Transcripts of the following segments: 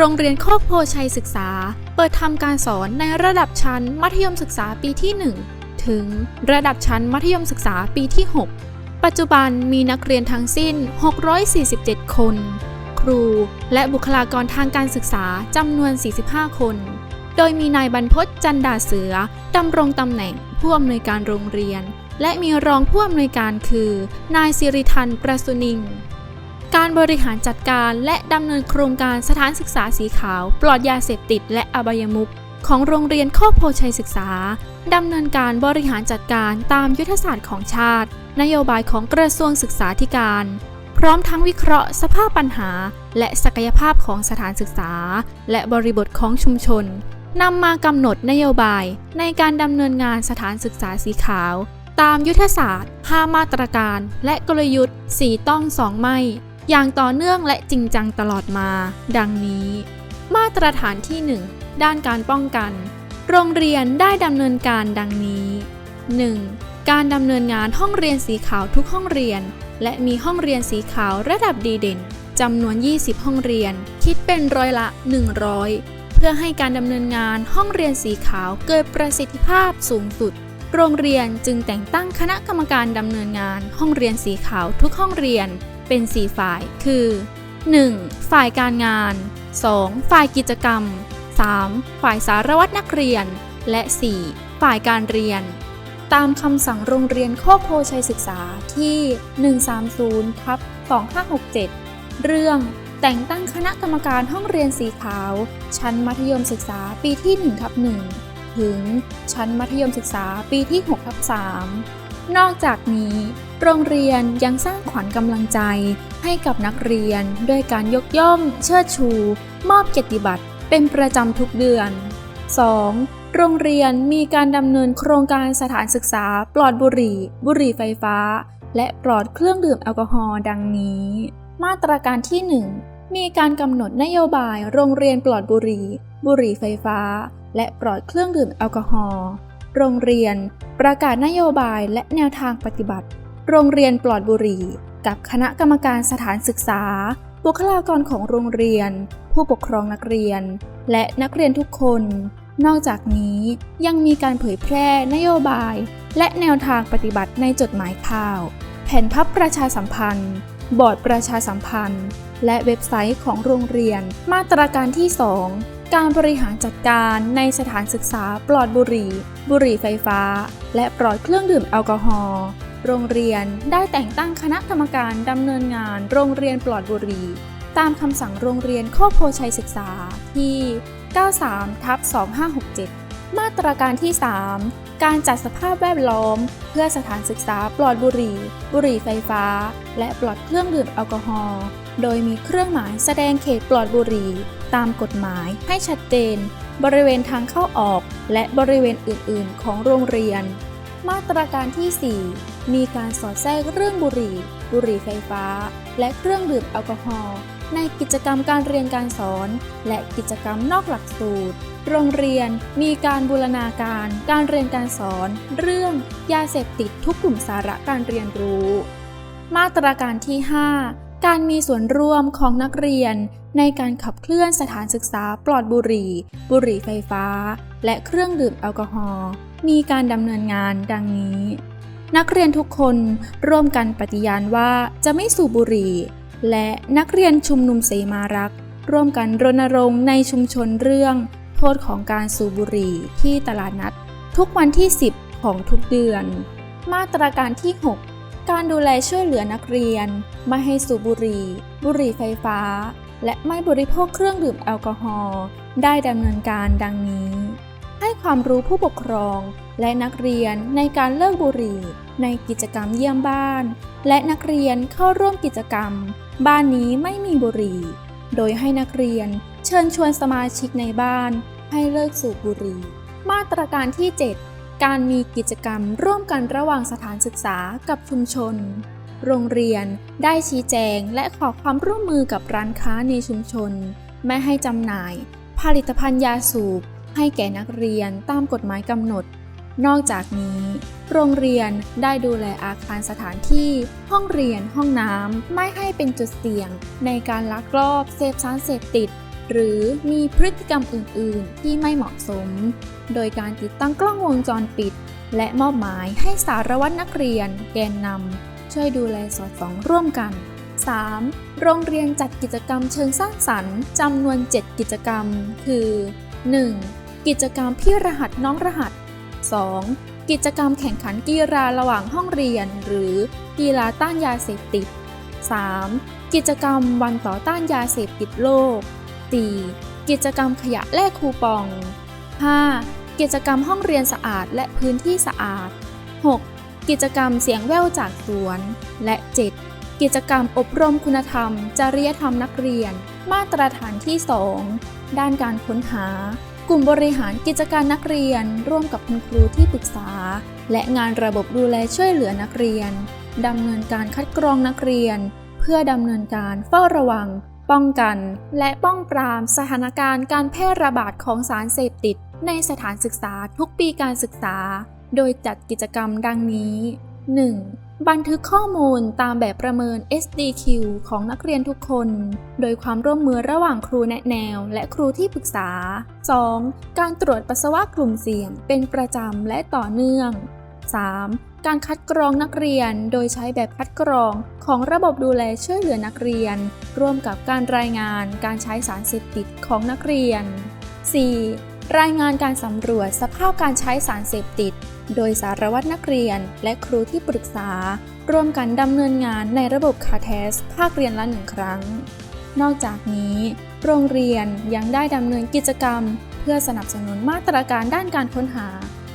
โรงเรียนโคกโพชัยศึกษา เปิดทำการสอนในระดับชั้นมัธยมศึกษาปีที่ 1 ถึงระดับชั้นมัธยมศึกษาปีที่ 6 ปัจจุบันมีนักเรียนทั้งสิ้น 647 คน ครูและบุคลากรทางการศึกษาจำนวน 45 คน โดยมีนายบรรพตจันดาเสือดำรงตำแหน่งผู้อำนวยการโรงเรียน และมีรองผู้อำนวยการคือ นายสิริทันประสุนิง การบริหารจัดการและดำเนินโครงการสถานศึกษาสีขาว ปลอดยาเสพติดและอบายมุขของโรงเรียนโคกโพชัยศึกษา ดำเนินการบริหารจัดการตามยุทธศาสตร์ของชาติ นโยบายของกระทรวงศึกษาธิการ พร้อมทั้งวิเคราะห์สภาพปัญหา และศักยภาพของสถานศึกษา และบริบทของชุมชนนำมากำหนดนโยบายในการดำเนินงานสถานศึกษาสีขาว ตามยุทธศาสตร์ 5 มาตรการ และกลยุทธ์ 4 ต้อง 2 ไม่ อย่างต่อเนื่องและจริงจังตลอดมา ดังนี้ มาตรฐานที่ 1 ด้านการป้องกัน โรงเรียนได้ดำเนินการดังนี้ 1. การดำเนินงานห้องเรียนสีขาวทุกห้องเรียน และมีห้องเรียนสีขาวระดับดีเด่นจำนวน 20 ห้องเรียน คิดเป็นร้อยละ 100 เพื่อให้การดำเนินงานห้องเรียนสีขาวเกิดประสิทธิภาพสูงสุด โรงเรียนจึงแต่งตั้งคณะกรรมการดำเนินงานห้องเรียนสีขาวทุกห้องเรียน เป็น 4 ฝ่าย คือ 1. ฝ่ายการงาน 2. ฝ่ายกิจกรรม 3. ฝ่ายสารวัตรนักเรียน และ 4. ฝ่ายการเรียน ตามคำสั่งโรงเรียนโคกโพชัยศึกษาที่ 130ทับ2567 เรื่องแต่งตั้งคณะกรรมการห้องเรียนสีขาว ชั้นมัธยมศึกษาปีที่1ทับ1ถึง ชั้นมัธยมศึกษาปีที่6ทับ3 นอกจากนี้ โรงเรียนยังสร้างขวัญกำลังใจให้กับนักเรียนด้วยการยกย่อง เชิดชู มอบเกียรติบัตรเป็นประจำทุกเดือน 2. โรงเรียนมีการดำเนินโครงการสถานศึกษาปลอดบุหรี่ บุหรี่ไฟฟ้า และปลอดเครื่องดื่มแอลกอฮอล์ดังนี้ มาตรการที่ 1 มีการกำหนดนโยบายโรงเรียนปลอดบุหรี่ บุหรี่ไฟฟ้า และปลอดเครื่องดื่มแอลกอฮอล์ โรงเรียน ประกาศนโยบายและแนวทางปฏิบัติ โรงเรียนปลอดบุหรี่ กับคณะกรรมการสถานศึกษา บุคลากรของโรงเรียน ผู้ปกครองนักเรียน และนักเรียนทุกคน นอกจากนี้ยังมีการเผยแพร่นโยบาย และแนวทางปฏิบัติในจดหมายข่าว แผ่นพับประชาสัมพันธ์ บอร์ดประชาสัมพันธ์ และเว็บไซต์ของโรงเรียน มาตรการที่ 2 การบริหารจัดการในสถานศึกษาปลอดบุหรี่ บุหรี่ไฟฟ้า และปลอดเครื่องดื่มแอลกอฮอล์ โรงเรียนได้แต่งตั้งคณะกรรมการดำเนินงานโรงเรียนปลอดบุหรี่ ตามคำสั่งโรงเรียนโคกโพชัยศึกษาที่ 93ทับ2567 มาตรการที่ 3 การจัดสภาพแวดล้อม เพื่อสถานศึกษาปลอดบุหรี่ บุหรี่ไฟฟ้า และปลอดเครื่องดื่มแอลกอฮอล์ โดยมีเครื่องหมายแสดงเขตปลอดบุหรี่ตามกฎหมายให้ชัดเจน บริเวณทางเข้าออก และบริเวณอื่น ๆ ของโรงเรียน มาตรการที่ 4 มีการสอดแทรกเรื่องบุหรี่ บุหรี่ไฟฟ้า และเครื่องดื่มแอลกอฮอล์ในกิจกรรมการเรียนการสอน และกิจกรรมนอกหลักสูตร โรงเรียนมีการบูรณาการการเรียนการสอน เรื่องยาเสพติดทุกกลุ่มสาระการเรียนรู้ มาตรการที่ 5 การมีส่วนร่วมของนักเรียน ในการขับเคลื่อนสถานศึกษาปลอดบุหรี่ บุหรี่ไฟฟ้า และเครื่องดื่มแอลกอฮอล์มีการดำเนินงานดังนี้ นักเรียนทุกคนร่วมกันปฏิญาณว่าจะไม่สูบบุหรี่ และนักเรียนชุมนุมเสมารักร่วมกันรณรงค์ในชุมชนเรื่อง โทษของการสูบบุหรี่ที่ตลาดนัด ทุกวันที่ 10 ของทุกเดือน มาตราการที่ 6 การดูแลช่วยเหลือนักเรียน ไม่ให้สูบบุหรี่ บุหรี่ไฟฟ้า และไม่บริโภคเครื่องดื่มแอลกอฮอล์ได้ดำเนินการดังนี้ ให้ความรู้ผู้ปกครอง และนักเรียนในการเลิกบุหรี่ ในกิจกรรมเยี่ยมบ้าน และนักเรียนเข้าร่วมกิจกรรม บ้านนี้ไม่มีบุหรี่ โดยให้นักเรียนเชิญชวนสมาชิกในบ้าน ให้เลิกสูบบุหรี่ มาตรการที่ 7 การมีกิจกรรมร่วมกันระหว่างสถานศึกษากับชุมชน โรงเรียนได้ชี้แจงและขอความร่วมมือกับร้านค้าในชุมชน ไม่ให้จำหน่าย ผลิตภัณฑ์ยาสูบ ให้แก่นักเรียนตามกฎหมายกำหนด นอกจากนี้ โรงเรียนได้ดูแลอาคารสถานที่ ห้องเรียนห้องน้ำไม่ให้เป็นจุดเสี่ยง ในการลักลอบเสพสารเสพติด หรือมีพฤติกรรมอื่น ๆ ที่ไม่เหมาะสม โดยการติดตั้งกล้องวงจรปิด และมอบหมายให้สารวัตรนักเรียน แกนนำช่วยดูแลสอดส่องร่วมกัน 3. โรงเรียนจัดกิจกรรมเชิงสร้างสรรค์จำนวน 7 กิจกรรม คือ 1. กิจกรรมพี่รหัสน้องรหัส 2. กิจกรรมแข่งขันกีฬาระหว่างห้องเรียน หรือกีฬาต้านยาเสพติด 3. กิจกรรมวันต่อต้านยาเสพติดโลก 4. กิจกรรมขยะแลกคูปอง 5. กิจกรรมห้องเรียนสะอาดและพื้นที่สะอาด 6. กิจกรรมเสียงแว่วจากสวน และ 7. กิจกรรมอบรมคุณธรรม จริยธรรมนักเรียน มาตรฐานที่ 2 ด้านการค้นหา กลุ่มบริหารกิจการนักเรียน ร่วมกับคุณครูที่ปรึกษา และงานระบบดูแลช่วยเหลือนักเรียนดำเนินการคัดกรองนักเรียน เพื่อดำเนินการเฝ้าระวัง ป้องกัน และป้องปรามสถานการณ์การแพร่ระบาดของสารเสพติด ในสถานศึกษาทุกปีการศึกษา โดยจัดกิจกรรมดังนี้ 1. บันทึกข้อมูลตามแบบประเมิน SDQ ของนักเรียนทุกคน โดยความร่วมมือระหว่างครูแนะแนว และครูที่ปรึกษา 2. การตรวจปัสสาวะกลุ่มเสี่ยงเป็นประจำและต่อเนื่อง 3. การคัดกรองนักเรียน โดยใช้แบบคัดกรองของระบบดูแลช่วยเหลือนักเรียน ร่วมกับการรายงานการใช้สารเสพติดของนักเรียน 4. รายงานการสำรวจสภาพการใช้สารเสพติด โดยสารวัตรนักเรียนและครูที่ปรึกษา ร่วมกันดำเนินงานในระบบคาเทส ภาคเรียนละหนึ่งครั้ง นอกจากนี้ โรงเรียนยังได้ดำเนินกิจกรรม เพื่อสนับสนุนมาตรการด้านการค้นหา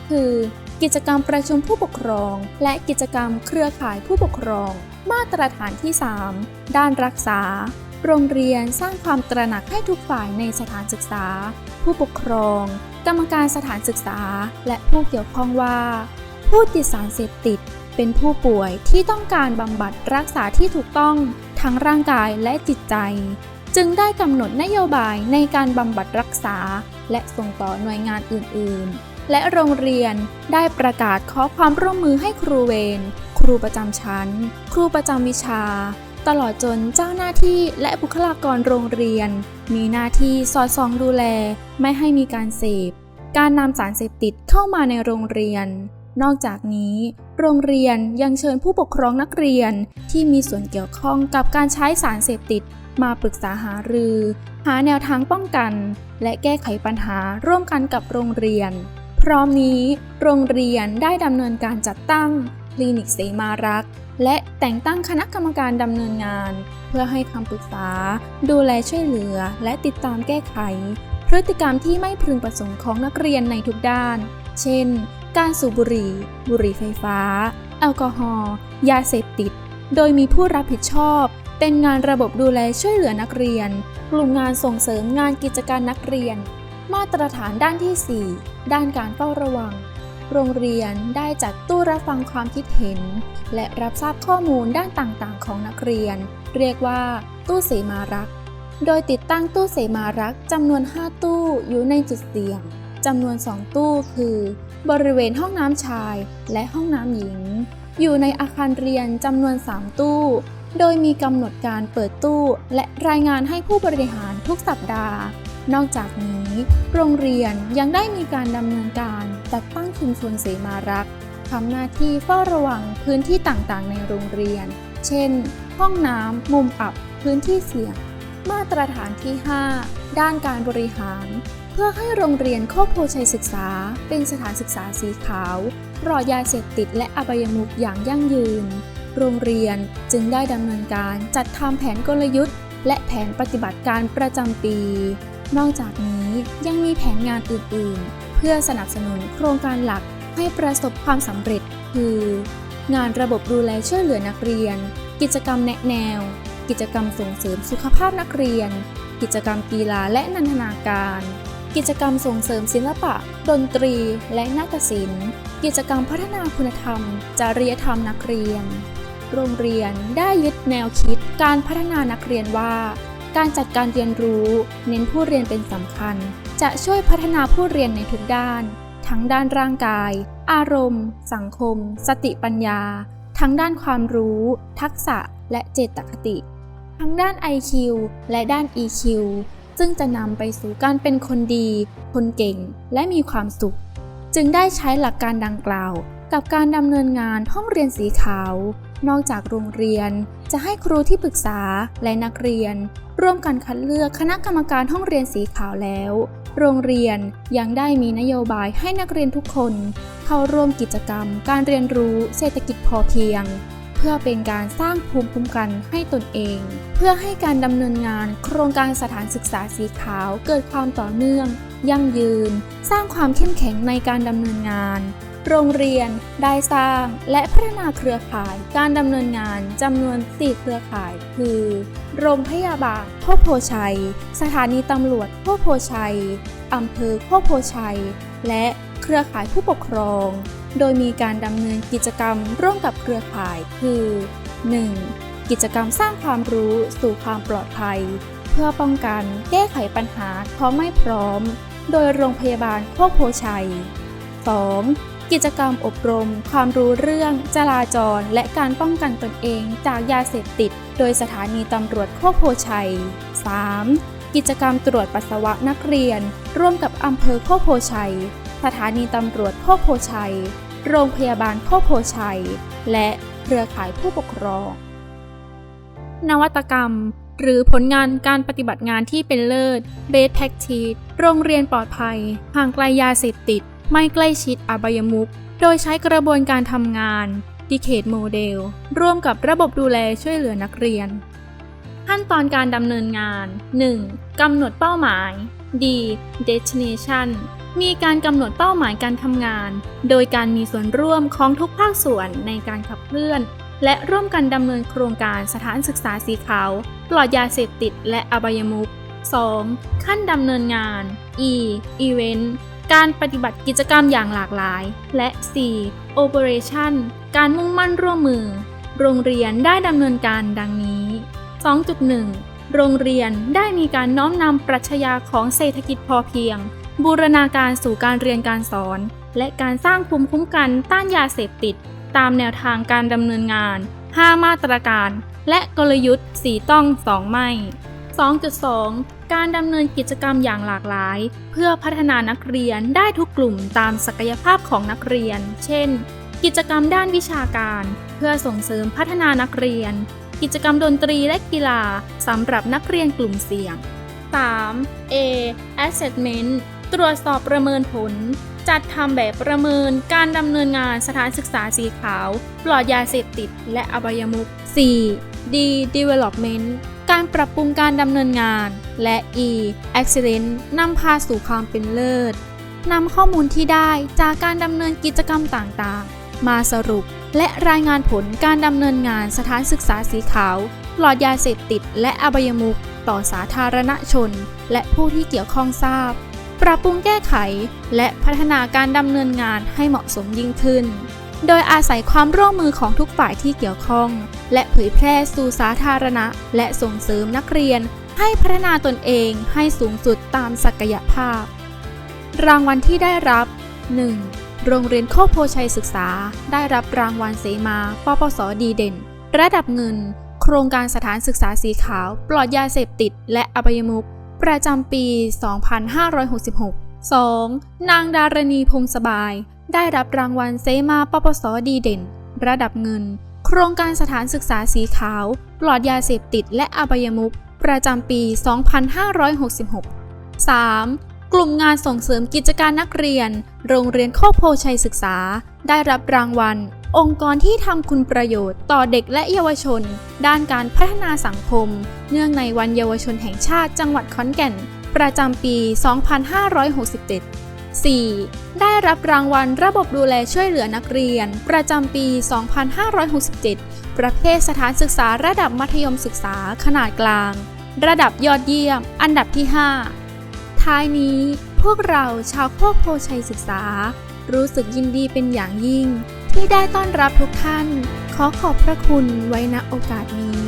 คือ กิจกรรมประชุมผู้ปกครอง และกิจกรรมเครือข่ายผู้ปกครอง มาตรฐานที่ 3 ด้านรักษา โรงเรียนสร้างความตระหนักให้ทุกฝ่ายในสถานศึกษา ผู้ปกครอง กรรมการสถานศึกษา และผู้เกี่ยวข้องว่า ผู้ติดสารเสพติด เป็นผู้ป่วยที่ต้องการบำบัดรักษาที่ถูกต้องทั้งร่างกายและจิตใจ จึงได้กำหนดนโยบายในการบำบัดรักษา และส่งต่อหน่วยงานอื่น ๆ และโรงเรียนได้ประกาศขอความร่วมมือให้ครูเวร ครูประจำชั้น ครูประจำวิชา ตลอดจนเจ้าหน้าที่และบุคลากรโรงเรียน มีหน้าที่สอดส่องดูแลไม่ให้มีการเสพ การนำสารเสพติดเข้ามาในโรงเรียน นอกจากนี้ โรงเรียนยังเชิญผู้ปกครองนักเรียนที่มีส่วนเกี่ยวข้องกับการใช้สารเสพติด มาปรึกษาหารือ หาแนวทางป้องกัน และแก้ไขปัญหาร่วมกันกับโรงเรียน พร้อมนี้โรงเรียนได้ดำเนินการจัดตั้งคลินิกเสมารักและแต่งตั้งคณะกรรมการดำเนินงาน เพื่อให้คำปรึกษา ดูแลช่วยเหลือ และติดตามแก้ไข พฤติกรรมที่ไม่พึงประสงค์ของนักเรียนในทุกด้าน เช่น การสูบบุหรี่ บุหรี่ไฟฟ้า แอลกอฮอล์ ยาเสพติด โดยมีผู้รับผิดชอบ เป็นงานระบบดูแลช่วยเหลือนักเรียน กลุ่มงานส่งเสริมงานกิจการนักเรียน มาตรฐานด้านที่ 4 ด้านการเฝ้าระวัง โรงเรียนได้จัดตู้รับฟังความคิดเห็น และรับทราบข้อมูลด้านต่างๆ ของนักเรียน เรียกว่า ตู้เสมารัก โดยติดตั้งตู้เสมารักจำนวน 5 ตู้อยู่ในจุดเสี่ยงจำนวน 2 ตู้คือ บริเวณห้องน้ำชายและห้องน้ำหญิง อยู่ในอาคารเรียนจำนวน 3 ตู้ โดยมีกำหนดการเปิดตู้และรายงานให้ผู้บริหารทุกสัปดาห์ นอกจากนี้ โรงเรียนยังได้มีการดำเนินการจัดตั้งชุมชนเสมารักทำหน้าที่เฝ้าระวังพื้นที่ต่างๆ ในโรงเรียน เช่น ห้องน้ำ มุมอับ พื้นที่เสี่ยง มาตรฐานที่ 5 ด้านการบริหาร เพื่อให้โรงเรียนโคกโพชัยศึกษา เป็นสถานศึกษาสีขาวปลอดยาเสพติดและอบายมุขอย่างยั่งยืน โรงเรียนจึงได้ดำเนินการจัดทำแผนกลยุทธ์ และแผนปฏิบัติการประจำปี นอกจากนี้ยังมีแผนงานอื่นๆ เพื่อสนับสนุนโครงการหลักให้ประสบความสำเร็จ คือ งานระบบดูแลช่วยเหลือนักเรียน กิจกรรมแนะแนว กิจกรรมส่งเสริมสุขภาพนักเรียน กิจกรรมกีฬาและนันทนาการ กิจกรรมส่งเสริมศิลปะ ดนตรี และนาฏศิลป์ กิจกรรมพัฒนาคุณธรรม จริยธรรมนักเรียน โรงเรียนได้ยึดแนวคิดการพัฒนานักเรียนว่า การจัดการเรียนรู้ เน้นผู้เรียนเป็นสำคัญ จะช่วยพัฒนาผู้เรียนในทุกด้าน ทั้งด้านร่างกาย อารมณ์ สังคม สติปัญญา ทั้งด้านความรู้ ทักษะ และเจตคติ ทั้งด้าน IQ และด้าน EQ ซึ่งจะนำไปสู่การเป็นคนดี คนเก่ง และมีความสุข จึงได้ใช้หลักการดังกล่าว กับการดำเนินงานห้องเรียนสีขาว นอกจากโรงเรียนจะให้ครูที่ปรึกษาและนักเรียน ร่วมกันคัดเลือกคณะกรรมการห้องเรียนสีขาวแล้ว โรงเรียนยังได้มีนโยบายให้นักเรียนทุกคน เข้าร่วมกิจกรรม การเรียนรู้เศรษฐกิจพอเพียง พื่อเป็นการสร้างภูมิคุ้มกันให้ตนเอง เพื่อให้การดำเนินงานโครงการสถานศึกษาสีขาวเกิดความต่อเนื่อง ยั่งยืน สร้างความเข้มแข็งในการดำเนินงาน โรงเรียนได้สร้างและพัฒนาเครือข่ายการดำเนินงานจำนวน 4 เครือข่าย คือ โรงพยาบาลโคกโพชัย สถานีตำรวจโคกโพชัยอำเภอโคกโพชัย และเครือข่ายผู้ปกครอง โดยมีการดำเนินกิจกรรมร่วมกับเครือข่ายคือ 1. กิจกรรมสร้างความรู้สู่ความปลอดภัย เพื่อป้องกันแก้ไขปัญหาท้องไม่พร้อม โดยโรงพยาบาลโคกโพชัย 2. กิจกรรมอบรม ความรู้เรื่องจราจรและการป้องกันตนเองจากยาเสพติด โดยสถานีตำรวจโคกโพชัย 3. กิจกรรมตรวจปัสสาวะนักเรียน ร่วมกับอำเภอโคกโพชัย สถานีตำรวจโคกโพชัย โรงพยาบาลโคกโพชัย และเครือข่ายผู้ปกครอง นวัตกรรม หรือผลงานการปฏิบัติงานที่เป็นเลิศ Best Practice โรงเรียนปลอดภัย ห่างไกลยาเสพติด ไม่ใกล้ชิดอบายมุขโดยใช้กระบวนการทำงาน Decade Model ร่วมกับระบบดูแลช่วยเหลือนักเรียน ขั้นตอนการดำเนินงาน 1. กำหนดเป้าหมาย D Destination มีการกำหนดเป้าหมายการทำงาน โดยการมีส่วนร่วมของทุกภาคส่วนในการขับเคลื่อน และร่วมกันดำเนินโครงการสถานศึกษาสีขาวปลอดยาเสพติดและอบายมุข 2. ขั้นดำเนินงาน E Event การปฏิบัติกิจกรรมอย่างหลากหลาย และ 4. Operation การมุ่งมั่นร่วมมือ โรงเรียนได้ดำเนินการดังนี้ 2.1 โรงเรียนได้มีการน้อมนำปรัชญาของเศรษฐกิจพอเพียง บูรณาการสู่การเรียนการสอน และการสร้างภูมิคุ้มกันต้านยาเสพติด ตามแนวทางการดำเนินงาน 5 มาตรการ และกลยุทธ์ 4 ต้อง 2 ไม่ 2.2 การดำเนินกิจกรรมอย่างหลากหลาย เพื่อพัฒนานักเรียนได้ทุกกลุ่มตามศักยภาพของนักเรียน เช่น กิจกรรมด้านวิชาการ เพื่อส่งเสริมพัฒนานักเรียน กิจกรรมดนตรีและกีฬาสำหรับนักเรียนกลุ่มเสี่ยง 3. A Assessment ตรวจสอบประเมินผล จัดทำแบบประเมินการดำเนินงานสถานศึกษาสีขาว ปลอดยาเสพติด และอบายมุข 4. D Development การปรับปรุงการดำเนินงาน และ E Excellence นำพาสู่ความเป็นเลิศนำข้อมูลที่ได้จากการดำเนินกิจกรรมต่างๆ มาสรุปและรายงานผลการดำเนินงานสถานศึกษาสีขาวปลอดยาเสพติดและอบายมุขต่อสาธารณชน และผู้ที่เกี่ยวข้องทราบ ปรับปรุงแก้ไข และพัฒนาการดำเนินงานให้เหมาะสมยิ่งขึ้น โดยอาศัยความร่วมมือของทุกฝ่ายที่เกี่ยวข้อง และเผยแพร่สู่สาธารณะ และส่งเสริมนักเรียน ให้พัฒนาตนเองให้สูงสุดตามศักยภาพ รางวัลที่ได้รับ 1. โรงเรียนโคกโพชัยศึกษา ได้รับรางวัลเสมาปปสดีเด่น ระดับเงิน โครงการสถานศึกษาสีขาว ปลอดยาเสพติด และอบายมุข ประจำปี 2566 2. นางดารณีพงสบาย ได้รับรางวัลเซมาปปสดีเด่น ระดับเงิน โครงการสถานศึกษาสีขาว ปลอดยาเสพติดและอบายมุขประจำปี 2566 3. กลุ่มงานส่งเสริมกิจการนักเรียน โรงเรียนโคกโพชัยศึกษา ได้รับรางวัล องค์กรที่ทำคุณประโยชน์ต่อเด็กและเยาวชน ด้านการพัฒนาสังคม เนื่องในวันเยาวชนแห่งชาติจังหวัดขอนแก่น ประจำปี 2567 4. ได้รับรางวัลระบบดูแลช่วยเหลือนักเรียน ประจำปี 2567 ประเภทสถานศึกษาระดับมัธยมศึกษาขนาดกลาง ระดับยอดเยี่ยม อันดับที่ 5 ท้ายนี้พวกเราชาวโคกโพชัยศึกษา รู้สึกยินดีเป็นอย่างยิ่ง ที่ได้ต้อนรับทุกท่าน ขอขอบพระคุณไว้ณโอกาสนี้